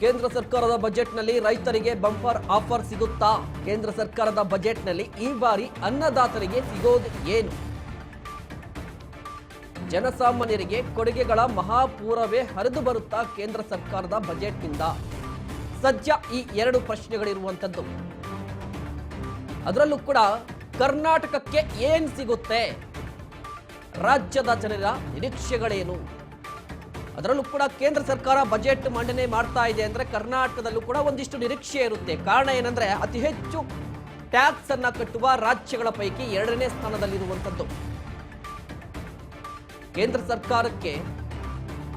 ಕೇಂದ್ರ ಸರ್ಕಾರದ ಬಜೆಟ್ನಲ್ಲಿ ರೈತರಿಗೆ ಬಂಪರ್ ಆಫರ್ ಸಿಗುತ್ತಾ? ಕೇಂದ್ರ ಸರ್ಕಾರದ ಬಜೆಟ್ನಲ್ಲಿ ಈ ಬಾರಿ ಅನ್ನದಾತರಿಗೆ ಸಿಗೋದು ಏನು? ಜನಸಾಮಾನ್ಯರಿಗೆ ಕೊಡುಗೆಗಳ ಮಹಾಪೂರವೇ ಹರಿದು ಬರುತ್ತಾ ಕೇಂದ್ರ ಸರ್ಕಾರದ ಬಜೆಟ್ನಿಂದ? ಸದ್ಯ ಈ ಎರಡು ಪ್ರಶ್ನೆಗಳಿರುವಂಥದ್ದು. ಅದರಲ್ಲೂ ಕೂಡ ಕರ್ನಾಟಕಕ್ಕೆ ಏನು ಸಿಗುತ್ತೆ? ರಾಜ್ಯದ ಜನರ ನಿರೀಕ್ಷೆಗಳೇನು? ಅದರಲ್ಲೂ ಕೂಡ ಕೇಂದ್ರ ಸರ್ಕಾರ ಬಜೆಟ್ ಮಂಡನೆ ಮಾಡ್ತಾ ಇದೆ ಅಂದ್ರೆ ಕರ್ನಾಟಕದಲ್ಲೂ ಕೂಡ ಒಂದಿಷ್ಟು ನಿರೀಕ್ಷೆ ಇರುತ್ತೆ. ಕಾರಣ ಏನಂದ್ರೆ ಅತಿ ಹೆಚ್ಚು ಟ್ಯಾಕ್ಸ್ ಅನ್ನ ಕಟ್ಟುವ ರಾಜ್ಯಗಳ ಪೈಕಿ ಎರಡನೇ ಸ್ಥಾನದಲ್ಲಿರುವಂಥದ್ದು. ಕೇಂದ್ರ ಸರ್ಕಾರಕ್ಕೆ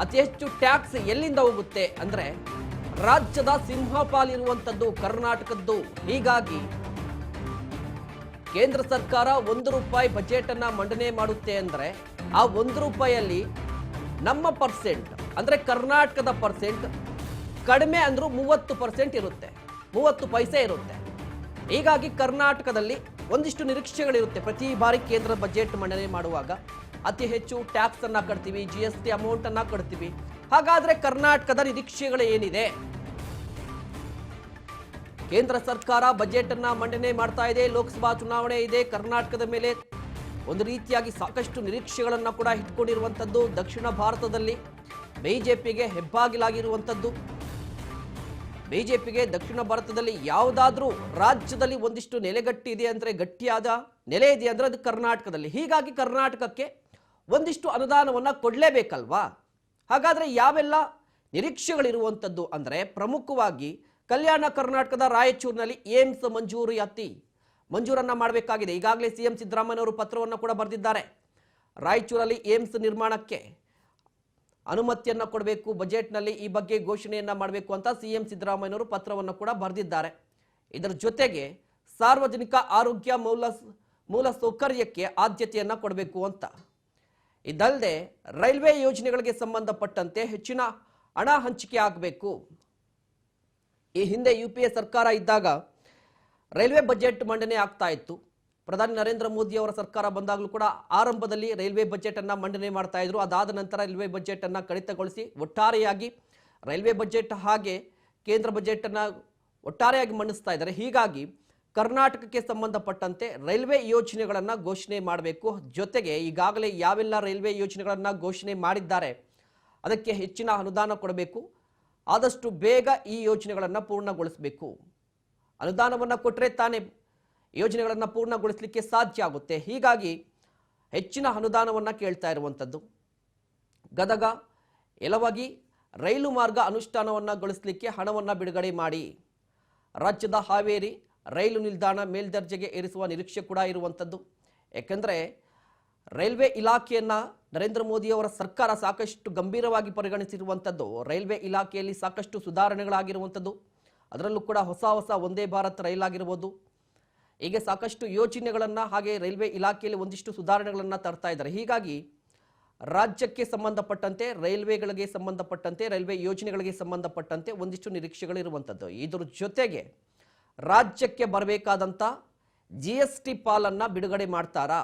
ಅತಿ ಹೆಚ್ಚು ಟ್ಯಾಕ್ಸ್ ಎಲ್ಲಿಂದ ಹೋಗುತ್ತೆ ಅಂದ್ರೆ ರಾಜ್ಯದ ಸಿಂಹಪಾಲಿರುವಂಥದ್ದು ಕರ್ನಾಟಕದ್ದು. ಹೀಗಾಗಿ ಕೇಂದ್ರ ಸರ್ಕಾರ ಒಂದು ರೂಪಾಯಿ ಬಜೆಟ್ ಅನ್ನ ಮಂಡನೆ ಮಾಡುತ್ತೆ ಅಂದ್ರೆ ಆ ಒಂದು ರೂಪಾಯಿಯಲ್ಲಿ ನಮ್ಮ ಪರ್ಸೆಂಟ್ ಅಂದರೆ ಕರ್ನಾಟಕದ ಪರ್ಸೆಂಟ್ ಕಡಿಮೆ ಅಂದರೂ ಮೂವತ್ತು ಪರ್ಸೆಂಟ್ ಇರುತ್ತೆ. ಮೂವತ್ತು ಪೈಸೆ ಇರುತ್ತೆ. ಹೀಗಾಗಿ ಕರ್ನಾಟಕದಲ್ಲಿ ಒಂದಿಷ್ಟು ನಿರೀಕ್ಷೆಗಳಿರುತ್ತೆ. ಪ್ರತಿ ಬಾರಿ ಕೇಂದ್ರ ಬಜೆಟ್ ಮಂಡನೆ ಮಾಡುವಾಗ ಅತಿ ಹೆಚ್ಚು ಟ್ಯಾಕ್ಸನ್ನು ಕಟ್ತೀವಿ ಜಿ ಎಸ್ ಟಿ ಅಮೌಂಟನ್ನು ಕಟ್ತೀವಿ. ಹಾಗಾದರೆ ಕರ್ನಾಟಕದ ನಿರೀಕ್ಷೆಗಳು ಏನಿದೆ? ಕೇಂದ್ರ ಸರ್ಕಾರ ಬಜೆಟ್ ಅನ್ನ ಮಂಡನೆ ಮಾಡ್ತಾ ಇದೆ, ಲೋಕಸಭಾ ಚುನಾವಣೆ ಇದೆ, ಕರ್ನಾಟಕದ ಮೇಲೆ ಒಂದು ರೀತಿಯಾಗಿ ಸಾಕಷ್ಟು ನಿರೀಕ್ಷೆಗಳನ್ನು ಕೂಡ ಇಟ್ಕೊಂಡಿರುವಂಥದ್ದು ದಕ್ಷಿಣ ಭಾರತದಲ್ಲಿ ಬಿಜೆಪಿಗೆ ಹೆಬ್ಬಾಗಿಲಾಗಿರುವಂಥದ್ದು ಬಿಜೆಪಿಗೆ ದಕ್ಷಿಣ ಭಾರತದಲ್ಲಿ ಯಾವುದಾದ್ರೂ ರಾಜ್ಯದಲ್ಲಿ ಒಂದಿಷ್ಟು ನೆಲೆಗಟ್ಟಿದೆ ಅಂದರೆ ಗಟ್ಟಿಯಾದ ನೆಲೆ ಇದೆ ಅಂದರೆ ಅದು ಕರ್ನಾಟಕದಲ್ಲಿ. ಹೀಗಾಗಿ ಕರ್ನಾಟಕಕ್ಕೆ ಒಂದಿಷ್ಟು ಅನುದಾನವನ್ನು ಕೊಡಲೇಬೇಕಲ್ವಾ? ಹಾಗಾದರೆ ಯಾವೆಲ್ಲ ನಿರೀಕ್ಷೆಗಳಿರುವಂಥದ್ದು ಅಂದರೆ ಪ್ರಮುಖವಾಗಿ ಕಲ್ಯಾಣ ಕರ್ನಾಟಕದ ರಾಯಚೂರಿನಲ್ಲಿ ಏಮ್ಸ್ ಮಂಜೂರಿಯಾತಿ. ಮಂಜೂರನ್ನ ಮಾಡಬೇಕಾಗಿದೆ. ಈಗಾಗಲೇ ಸಿಎಂ ಸಿದ್ದರಾಮಯ್ಯನವರು ಪತ್ರವನ್ನು ಕೂಡ ಬರೆದಿದ್ದಾರೆ. ರಾಯಚೂರಲ್ಲಿ ಏಮ್ಸ್ ನಿರ್ಮಾಣಕ್ಕೆ ಅನುಮತಿಯನ್ನು ಕೊಡಬೇಕು, ಬಜೆಟ್ನಲ್ಲಿ ಈ ಬಗ್ಗೆ ಘೋಷಣೆಯನ್ನು ಮಾಡಬೇಕು ಅಂತ ಸಿಎಂ ಸಿದ್ದರಾಮಯ್ಯನವರು ಪತ್ರವನ್ನು ಕೂಡ ಬರೆದಿದ್ದಾರೆ. ಇದರ ಜೊತೆಗೆ ಸಾರ್ವಜನಿಕ ಆರೋಗ್ಯ ಮೂಲ ಮೂಲ ಸೌಕರ್ಯಕ್ಕೆ ಆದ್ಯತೆಯನ್ನು ಕೊಡಬೇಕು ಅಂತ. ಇದಲ್ಲದೆ ರೈಲ್ವೆ ಯೋಜನೆಗಳಿಗೆ ಸಂಬಂಧಪಟ್ಟಂತೆ ಹೆಚ್ಚಿನ ಹಣ ಹಂಚಿಕೆ ಆಗಬೇಕು. ಈ ಹಿಂದೆ ಯು ಸರ್ಕಾರ ಇದ್ದಾಗ ರೈಲ್ವೆ ಬಜೆಟ್ ಮಂಡನೆ ಆಗ್ತಾ ಇತ್ತು. ಪ್ರಧಾನಿ ನರೇಂದ್ರ ಮೋದಿ ಅವರ ಸರ್ಕಾರ ಬಂದಾಗಲೂ ಕೂಡ ಆರಂಭದಲ್ಲಿ ರೈಲ್ವೆ ಬಜೆಟ್ ಅನ್ನ ಮಂಡನೆ ಮಾಡ್ತಾ ಇದ್ರು. ಅದಾದ ನಂತರ ರೈಲ್ವೆ ಬಜೆಟ್ ಅನ್ನ ಕಡಿತಗೊಳಿಸಿ ಒಟ್ಟಾರೆಯಾಗಿ ರೈಲ್ವೆ ಬಜೆಟ್ ಹಾಗೆ ಕೇಂದ್ರ ಬಜೆಟ್ ಅನ್ನ ಒಟ್ಟಾರೆಯಾಗಿ ಮಂಡಿಸ್ತಾ ಇದ್ದಾರೆ. ಹೀಗಾಗಿ ಕರ್ನಾಟಕಕ್ಕೆ ಸಂಬಂಧಪಟ್ಟಂತೆ ರೈಲ್ವೆ ಯೋಜನೆಗಳನ್ನು ಘೋಷಣೆ ಮಾಡಬೇಕು. ಜೊತೆಗೆ ಈಗಾಗಲೇ ಯಾವೆಲ್ಲ ರೈಲ್ವೆ ಯೋಜನೆಗಳನ್ನು ಘೋಷಣೆ ಮಾಡಿದ್ದಾರೆ ಅದಕ್ಕೆ ಹೆಚ್ಚಿನ ಅನುದಾನ ಕೊಡಬೇಕು. ಆದಷ್ಟು ಬೇಗ ಈ ಯೋಜನೆಗಳನ್ನು ಪೂರ್ಣಗೊಳಿಸಬೇಕು. ಅನುದಾನವನ್ನು ಕೊಟ್ಟರೆ ತಾನೇ ಯೋಜನೆಗಳನ್ನು ಪೂರ್ಣಗೊಳಿಸಲಿಕ್ಕೆ ಸಾಧ್ಯ ಆಗುತ್ತೆ. ಹೀಗಾಗಿ ಹೆಚ್ಚಿನ ಅನುದಾನವನ್ನು ಕೇಳ್ತಾ ಇರುವಂಥದ್ದು ಗದಗ ಎಲವಾಗಿ ರೈಲು ಮಾರ್ಗ ಅನುಷ್ಠಾನವನ್ನು ಗೊಳಿಸಲಿಕ್ಕೆ ಹಣವನ್ನು ಬಿಡುಗಡೆ ಮಾಡಿ. ರಾಜ್ಯದ ಹಾವೇರಿ ರೈಲು ನಿಲ್ದಾಣ ಮೇಲ್ದರ್ಜೆಗೆ ಏರಿಸುವ ನಿರೀಕ್ಷೆ ಕೂಡ ಇರುವಂಥದ್ದು ಏಕೆಂದರೆ ರೈಲ್ವೆ ಇಲಾಖೆಯನ್ನು ನರೇಂದ್ರ ಮೋದಿಯವರ ಸರ್ಕಾರ ಸಾಕಷ್ಟು ಗಂಭೀರವಾಗಿ ಪರಿಗಣಿಸಿರುವಂಥದ್ದು ರೈಲ್ವೆ ಇಲಾಖೆಯಲ್ಲಿ ಸಾಕಷ್ಟು ಸುಧಾರಣೆಗಳಾಗಿರುವಂಥದ್ದು ಅದರಲ್ಲೂ ಕೂಡ ಹೊಸ ಹೊಸ ಒಂದೇ ಭಾರತ್ ರೈಲಾಗಿರ್ಬೋದು ಹೀಗೆ ಸಾಕಷ್ಟು ಯೋಜನೆಗಳನ್ನು ಹಾಗೆ ರೈಲ್ವೆ ಇಲಾಖೆಯಲ್ಲಿ ಒಂದಿಷ್ಟು ಸುಧಾರಣೆಗಳನ್ನು ತರ್ತಾ ಇದ್ದಾರೆ. ಹೀಗಾಗಿ ರಾಜ್ಯಕ್ಕೆ ಸಂಬಂಧಪಟ್ಟಂತೆ, ರೈಲ್ವೆಗಳಿಗೆ ಸಂಬಂಧಪಟ್ಟಂತೆ, ರೈಲ್ವೆ ಯೋಜನೆಗಳಿಗೆ ಸಂಬಂಧಪಟ್ಟಂತೆ ಒಂದಿಷ್ಟು ನಿರೀಕ್ಷೆಗಳಿರುವಂಥದ್ದು ಇದ್ರ ಜೊತೆಗೆ ರಾಜ್ಯಕ್ಕೆ ಬರಬೇಕಾದಂಥ ಜಿ ಎಸ್ ಟಿ ಪಾಲನ್ನು ಬಿಡುಗಡೆ ಮಾಡ್ತಾರಾ?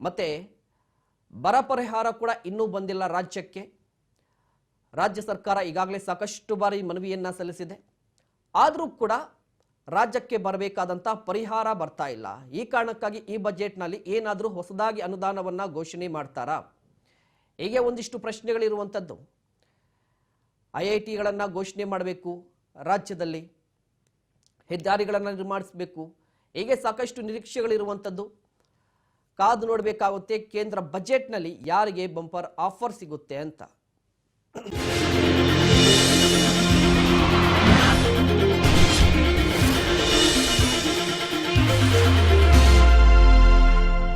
ಮತ್ತು ಬರ ಪರಿಹಾರ ಕೂಡ ಇನ್ನೂ ಬಂದಿಲ್ಲ ರಾಜ್ಯಕ್ಕೆ. ರಾಜ್ಯ ಸರ್ಕಾರ ಈಗಾಗಲೇ ಸಾಕಷ್ಟು ಬಾರಿ ಮನವಿಯನ್ನು ಸಲ್ಲಿಸಿದೆ. ಆದರೂ ಕೂಡ ರಾಜ್ಯಕ್ಕೆ ಬರಬೇಕಾದಂಥ ಪರಿಹಾರ ಬರ್ತಾ ಇಲ್ಲ. ಈ ಕಾರಣಕ್ಕಾಗಿ ಈ ಬಜೆಟ್ನಲ್ಲಿ ಏನಾದರೂ ಹೊಸದಾಗಿ ಅನುದಾನವನ್ನು ಘೋಷಣೆ ಮಾಡ್ತಾರಾ? ಹೀಗೆ ಒಂದಿಷ್ಟು ಪ್ರಶ್ನೆಗಳಿರುವಂಥದ್ದು ಐ ಐ ಟಿಗಳನ್ನು ಘೋಷಣೆ ಮಾಡಬೇಕು, ರಾಜ್ಯದಲ್ಲಿ ಹೆದ್ದಾರಿಗಳನ್ನು ನಿರ್ಮಾಣಿಸಬೇಕು, ಹೀಗೆ ಸಾಕಷ್ಟು ನಿರೀಕ್ಷೆಗಳಿರುವಂಥದ್ದು ಕಾದು ನೋಡಬೇಕಾಗುತ್ತೆ, ಕೇಂದ್ರ ಬಜೆಟ್ನಲ್ಲಿ ಯಾರಿಗೆ ಬಂಪರ್ ಆಫರ್ ಸಿಗುತ್ತೆ ಅಂತ.